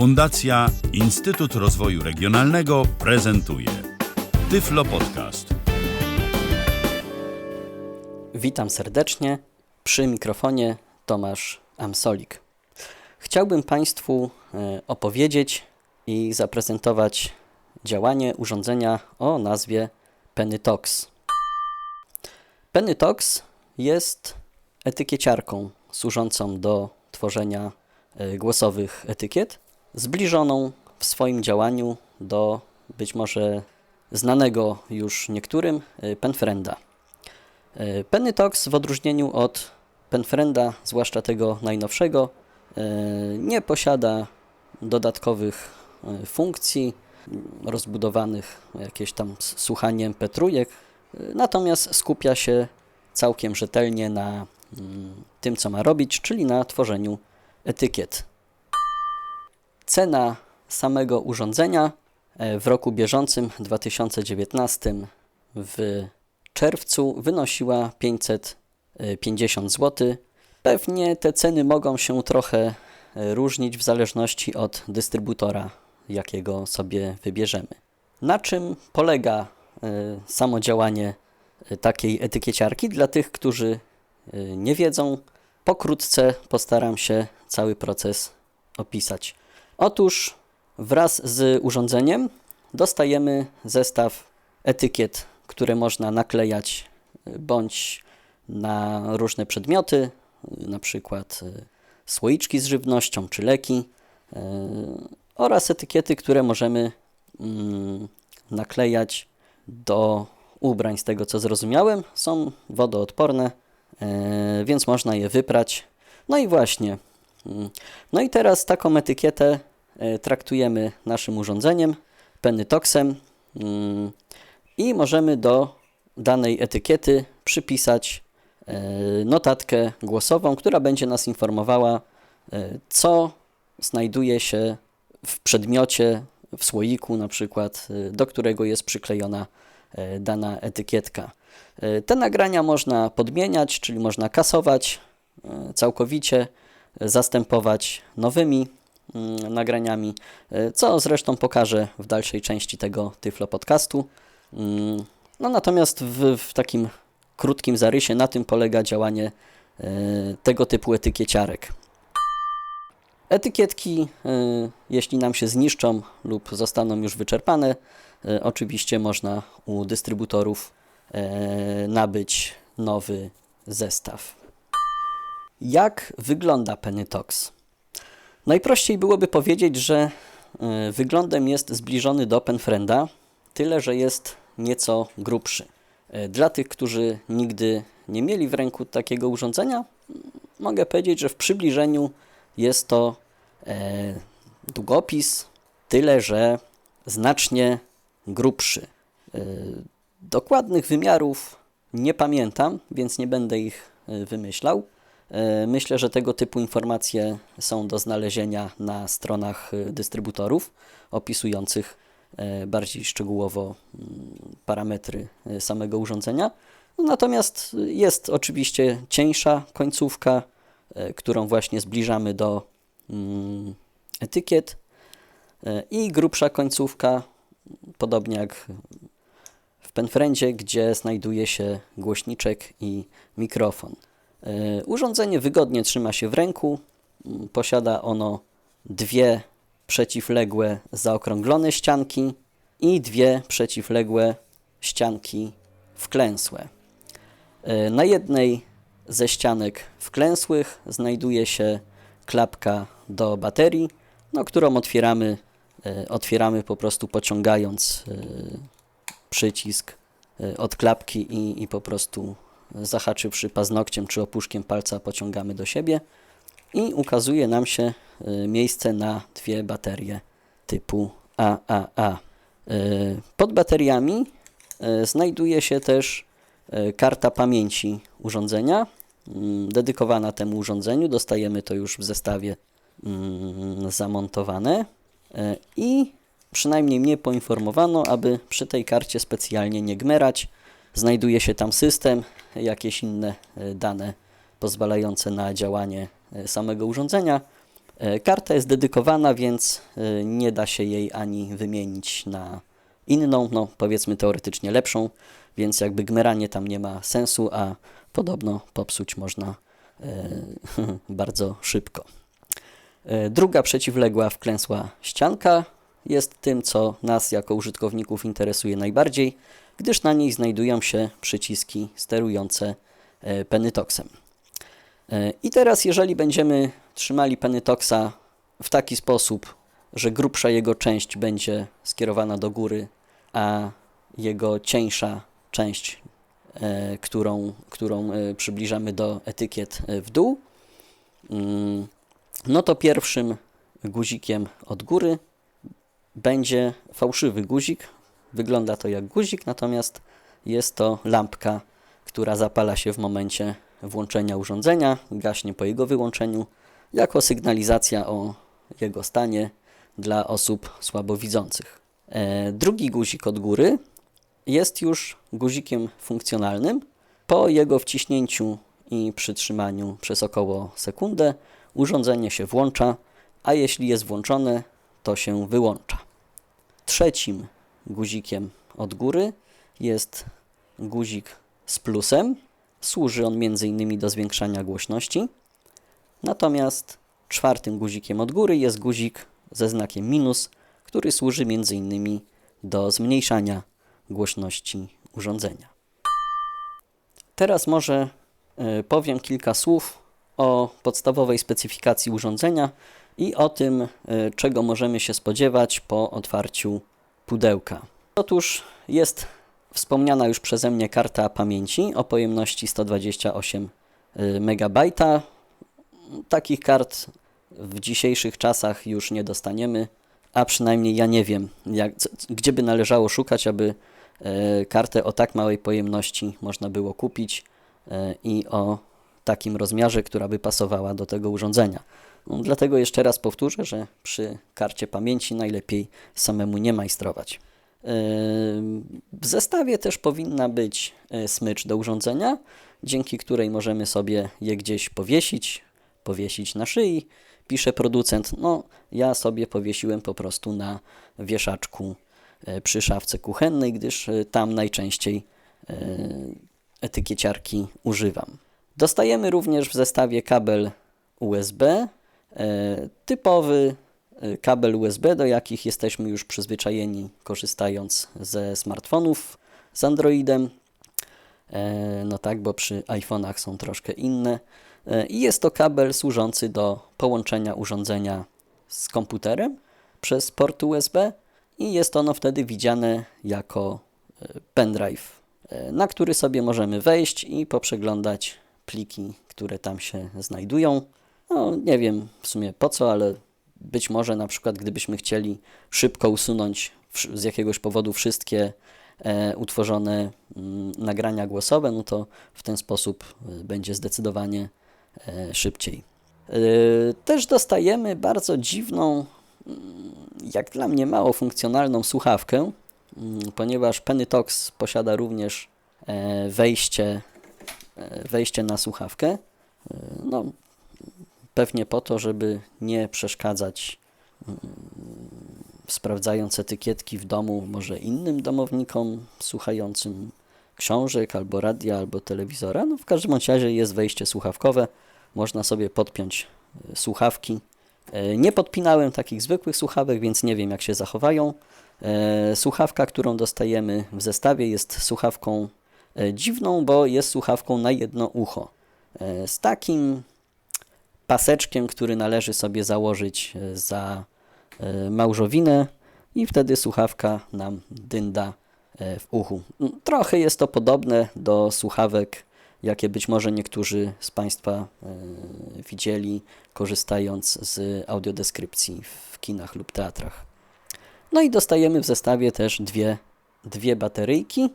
Fundacja Instytut Rozwoju Regionalnego prezentuje Tyflo Podcast. Witam serdecznie. Przy mikrofonie Tomasz Amsolik. Chciałbym Państwu e, opowiedzieć i zaprezentować działanie urządzenia o nazwie Pennytox. Pennytox jest etykieciarką służącą do tworzenia e, głosowych etykiet, zbliżoną w swoim działaniu do być może znanego już niektórym e, Penfrienda. E, Pennytox w odróżnieniu od Penfrienda, zwłaszcza tego najnowszego, e, nie posiada dodatkowych funkcji rozbudowanych jakieś tam s- słuchanie MP3, natomiast skupia się całkiem rzetelnie na mm, tym, co ma robić, czyli na tworzeniu etykiet. Cena samego urządzenia e, w roku bieżącym 2019 w czerwcu wynosiła 550 zł. Pewnie te ceny mogą się trochę e, różnić w zależności od dystrybutora, jakiego sobie wybierzemy. Na czym polega e, samo działanie e, takiej etykieciarki? Dla tych, którzy e, nie wiedzą, pokrótce postaram się cały proces opisać. Otóż wraz z urządzeniem dostajemy zestaw etykiet, które można naklejać y, bądź na różne przedmioty, y, na przykład y, słoiczki z żywnością czy leki oraz etykiety, które możemy mm, naklejać do ubrań. Z tego co zrozumiałem, są wodoodporne, więc można je wyprać. No i właśnie. mm, No i teraz taką etykietę traktujemy naszym urządzeniem, Pennytoxem mm, i możemy do danej etykiety przypisać e, notatkę głosową, która będzie nas informowała, e, co znajduje się w przedmiocie, w słoiku na przykład, e, do którego jest przyklejona e, dana etykietka. E, Te nagrania można podmieniać, czyli można kasować e, całkowicie, e, zastępować nowymi nagraniami, e, co zresztą pokażę w dalszej części tego Tyflo podcastu. Mm, No natomiast w, w takim krótkim zarysie na tym polega działanie e, tego typu etykieciarek. Etykietki, y, jeśli nam się zniszczą lub zostaną już wyczerpane, y, oczywiście można u dystrybutorów y, nabyć nowy zestaw. Jak wygląda Pennytox? Najprościej byłoby powiedzieć, że y, wyglądem jest zbliżony do Penfrienda, tyle że jest nieco grubszy. Y, Dla tych, którzy nigdy nie mieli w ręku takiego urządzenia, mogę powiedzieć, że w przybliżeniu jest to e, długopis, tyle że znacznie grubszy. E, dokładnych wymiarów nie pamiętam, więc nie będę ich e, wymyślał. E, myślę, że tego typu informacje są do znalezienia na stronach e, dystrybutorów opisujących e, bardziej szczegółowo mm, parametry samego urządzenia. Natomiast jest oczywiście cieńsza końcówka, którą właśnie zbliżamy do mm, etykiet i grubsza końcówka, podobnie jak w Penfriendzie, gdzie znajduje się głośniczek i mikrofon. E, Urządzenie wygodnie trzyma się w ręku. Mm, Posiada ono dwie przeciwległe zaokrąglone ścianki i dwie przeciwległe ścianki wklęsłe. E, Na jednej ze ścianek wklęsłych znajduje się klapka do baterii, no, którą otwieramy, e, otwieramy po prostu pociągając przycisk od klapki i, i po prostu zahaczywszy paznokciem czy opuszkiem palca pociągamy do siebie i ukazuje nam się e, miejsce na dwie baterie typu AAA. E, Pod bateriami e, znajduje się też karta pamięci urządzenia mm, dedykowana temu urządzeniu. Dostajemy to już w zestawie mm, zamontowane i przynajmniej mnie poinformowano, aby przy tej karcie specjalnie nie gmerać. Znajduje się tam system, jakieś inne e, dane pozwalające na działanie e, samego urządzenia. E, Karta jest dedykowana, więc nie da się jej ani wymienić na inną, no powiedzmy teoretycznie lepszą, więc jakby gmeranie tam nie ma sensu, a podobno popsuć można bardzo szybko. Druga przeciwległa wklęsła ścianka jest tym, co nas jako użytkowników interesuje najbardziej, gdyż na niej znajdują się przyciski sterujące e, Pennytoxem. E, I teraz, jeżeli będziemy trzymali Pennytoxa w taki sposób, że grubsza jego część będzie skierowana do góry, a jego cieńsza część, e, którą, którą przybliżamy do etykiet w dół, mm, no to pierwszym guzikiem od góry będzie fałszywy guzik. Wygląda to jak guzik, natomiast jest to lampka, która zapala się w momencie włączenia urządzenia, gaśnie po jego wyłączeniu, jako sygnalizacja o jego stanie dla osób słabowidzących. E, drugi guzik od góry jest już guzikiem funkcjonalnym. Po jego wciśnięciu i przytrzymaniu przez około sekundę urządzenie się włącza, a jeśli jest włączone, to się wyłącza. Trzecim guzikiem od góry jest guzik z plusem. Służy on m.in. do zwiększania głośności. Natomiast czwartym guzikiem od góry jest guzik ze znakiem minus, który służy m.in. do zmniejszania głośności urządzenia. Teraz może y, powiem kilka słów o podstawowej specyfikacji urządzenia i o tym, y, czego możemy się spodziewać po otwarciu pudełka. Otóż jest wspomniana już przeze mnie karta pamięci o pojemności 128 MB. Takich kart w dzisiejszych czasach już nie dostaniemy, a przynajmniej ja nie wiem, jak, gdzie by należało szukać, aby e, kartę o tak małej pojemności można było kupić e, i o takim rozmiarze, która by pasowała do tego urządzenia. Dlatego jeszcze raz powtórzę, że przy karcie pamięci najlepiej samemu nie majstrować. Yy, W zestawie też powinna być e, smycz do urządzenia, dzięki której możemy sobie je gdzieś powiesić, powiesić na szyi, pisze producent. No, ja sobie powiesiłem po prostu na wieszaczku e, przy szafce kuchennej, gdyż e, tam najczęściej etykieciarki używam. Dostajemy również w zestawie kabel USB, typowy e, kabel USB, do jakich jesteśmy już przyzwyczajeni korzystając ze smartfonów z Androidem. E, No tak, bo przy iPhone'ach są troszkę inne. E, I jest to kabel służący do połączenia urządzenia z komputerem przez port USB i jest ono wtedy widziane jako e, pendrive, e, na który sobie możemy wejść i poprzeglądać pliki, które tam się znajdują. No, nie wiem w sumie po co, ale być może na przykład gdybyśmy chcieli szybko usunąć z jakiegoś powodu wszystkie e, utworzone mm, nagrania głosowe, no to w ten sposób e, będzie zdecydowanie e, szybciej. Też dostajemy bardzo dziwną, mm, jak dla mnie mało funkcjonalną słuchawkę, mm, ponieważ Pennytox posiada również wejście, wejście na słuchawkę. No, pewnie po to, żeby nie przeszkadzać mm, sprawdzając etykietki w domu może innym domownikom słuchającym książek albo radia, albo telewizora. No w każdym razie jest wejście słuchawkowe. Można sobie podpiąć e, słuchawki. E, Nie podpinałem takich zwykłych słuchawek, więc nie wiem jak się zachowają. E, Słuchawka, którą dostajemy w zestawie jest słuchawką dziwną, bo jest słuchawką na jedno ucho. Z takim paseczkiem, który należy sobie założyć e, za e, małżowinę i wtedy słuchawka nam dynda e, w uchu. Mm, Trochę jest to podobne do słuchawek, jakie być może niektórzy z Państwa widzieli, korzystając z audiodeskrypcji w kinach lub teatrach. No i dostajemy w zestawie też dwie, dwie bateryjki,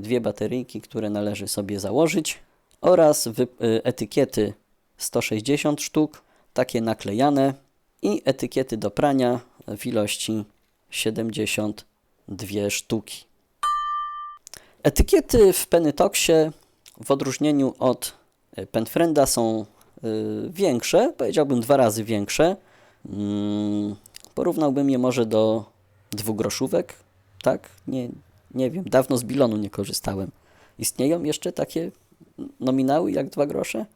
dwie bateryjki, które należy sobie założyć oraz etykiety 160 sztuk, takie naklejane i etykiety do prania w ilości 72 sztuki. Etykiety w Pennytoxie w odróżnieniu od e, Penfrienda są y, większe, powiedziałbym dwa razy większe. Mm, porównałbym je może do dwugroszówek, tak? Nie, nie wiem, dawno z bilonu nie korzystałem. Istnieją jeszcze takie nominały jak dwa grosze?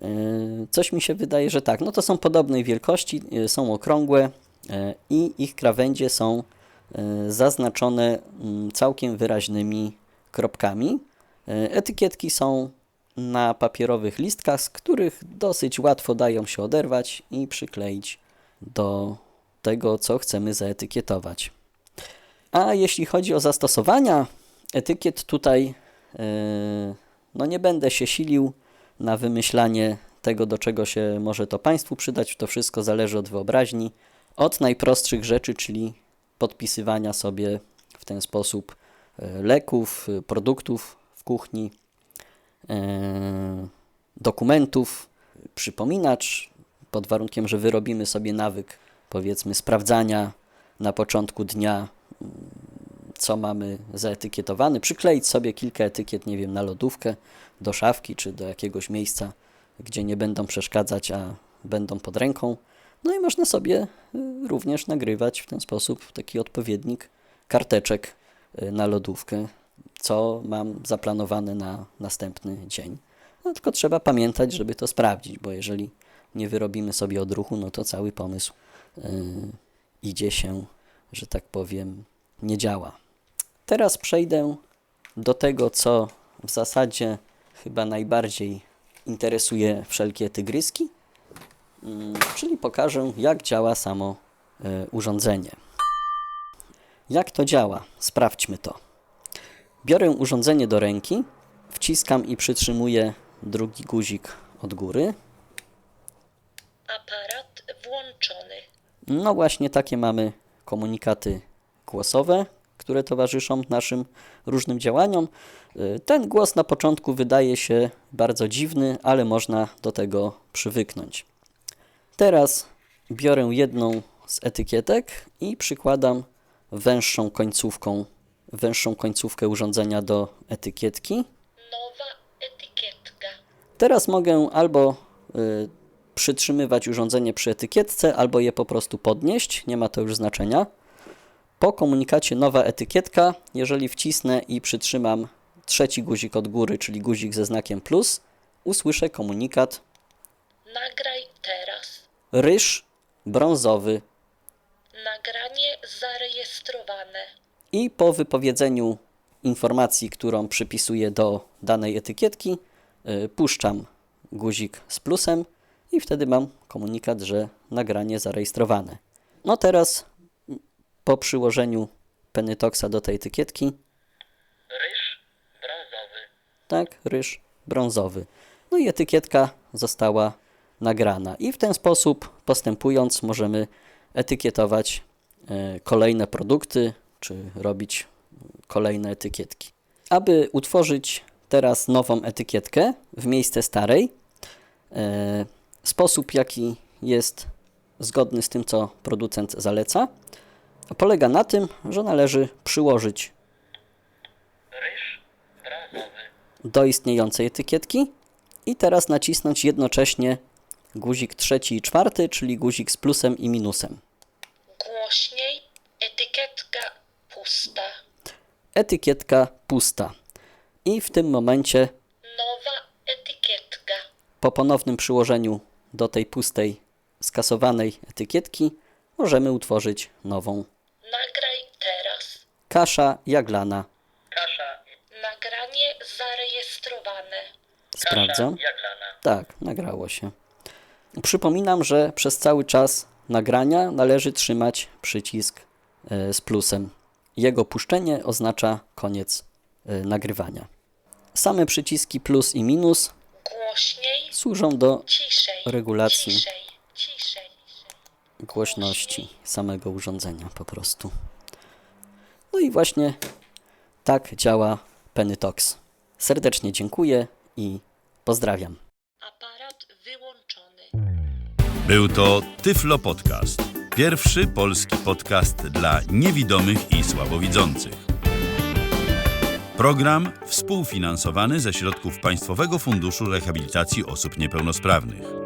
Yy, Coś mi się wydaje, że tak. No to są podobnej wielkości, yy, są okrągłe yy, i ich krawędzie są zaznaczone mm, całkiem wyraźnymi kropkami. Etykietki są na papierowych listkach, z których dosyć łatwo dają się oderwać i przykleić do tego, co chcemy zaetykietować. A jeśli chodzi o zastosowania etykiet, tutaj no nie będę się silił na wymyślanie tego, do czego się może to Państwu przydać. To wszystko zależy od wyobraźni. Od najprostszych rzeczy, czyli podpisywania sobie w ten sposób e, leków, e, produktów w kuchni, e, dokumentów, przypominacz, pod warunkiem, że wyrobimy sobie nawyk, powiedzmy, sprawdzania na początku dnia, co mamy zaetykietowane, przykleić sobie kilka etykiet, nie wiem, na lodówkę, do szafki czy do jakiegoś miejsca, gdzie nie będą przeszkadzać, a będą pod ręką. No i można sobie y, również nagrywać w ten sposób taki odpowiednik karteczek y, na lodówkę, co mam zaplanowane na następny dzień. No tylko trzeba pamiętać, żeby to sprawdzić, bo jeżeli nie wyrobimy sobie odruchu, no to cały pomysł y, idzie się, że tak powiem, nie działa. Teraz przejdę do tego, co w zasadzie chyba najbardziej interesuje wszelkie tygryski, mm, czyli pokażę, jak działa samo e, urządzenie. Jak to działa? Sprawdźmy to. Biorę urządzenie do ręki, wciskam i przytrzymuję drugi guzik od góry. Aparat włączony. No właśnie takie mamy komunikaty głosowe, które towarzyszą naszym różnym działaniom. Y, Ten głos na początku wydaje się bardzo dziwny, ale można do tego przywyknąć. Teraz biorę jedną z etykietek i przykładam węższą końcówką, węższą końcówkę urządzenia do etykietki. Nowa etykietka. Teraz mogę albo y, przytrzymywać urządzenie przy etykietce, albo je po prostu podnieść, nie ma to już znaczenia. Po komunikacie nowa etykietka, jeżeli wcisnę i przytrzymam trzeci guzik od góry, czyli guzik ze znakiem plus, usłyszę komunikat Nagraj teraz. ryż brązowy Nagranie zarejestrowane. i po wypowiedzeniu informacji, którą przypisuję do danej etykietki, y, puszczam guzik z plusem i wtedy mam komunikat, że nagranie zarejestrowane. No teraz po przyłożeniu Pennytoxa do tej etykietki, Ryż brązowy. tak, ryż brązowy. No i etykietka została nagrana. I w ten sposób postępując możemy etykietować e, kolejne produkty, czy robić kolejne etykietki. Aby utworzyć teraz nową etykietkę w miejsce starej, e, sposób jaki jest zgodny z tym, co producent zaleca, polega na tym, że należy przyłożyć Ryż brązowy. do istniejącej etykietki i teraz nacisnąć jednocześnie guzik trzeci i czwarty, czyli guzik z plusem i minusem. Głośniej. Etykietka pusta. Etykietka pusta. I w tym momencie Nowa etykietka. po ponownym przyłożeniu do tej pustej, skasowanej etykietki możemy utworzyć nową. Nagraj teraz. Kasza jaglana. Kasza. Nagranie zarejestrowane. Sprawdzam. Jaglana. Tak, nagrało się. Przypominam, że przez cały czas nagrania należy trzymać przycisk e, z plusem. Jego puszczenie oznacza koniec e, nagrywania. Same przyciski plus i minus Głośniej. służą do Ciszej. regulacji Ciszej. Ciszej. Głośności samego urządzenia po prostu. No i właśnie tak działa Pennytox. Serdecznie dziękuję i pozdrawiam. Aparat wyłączony. Był to Tyflo Podcast. Pierwszy polski podcast dla niewidomych i słabowidzących. Program współfinansowany ze środków Państwowego Funduszu Rehabilitacji Osób Niepełnosprawnych.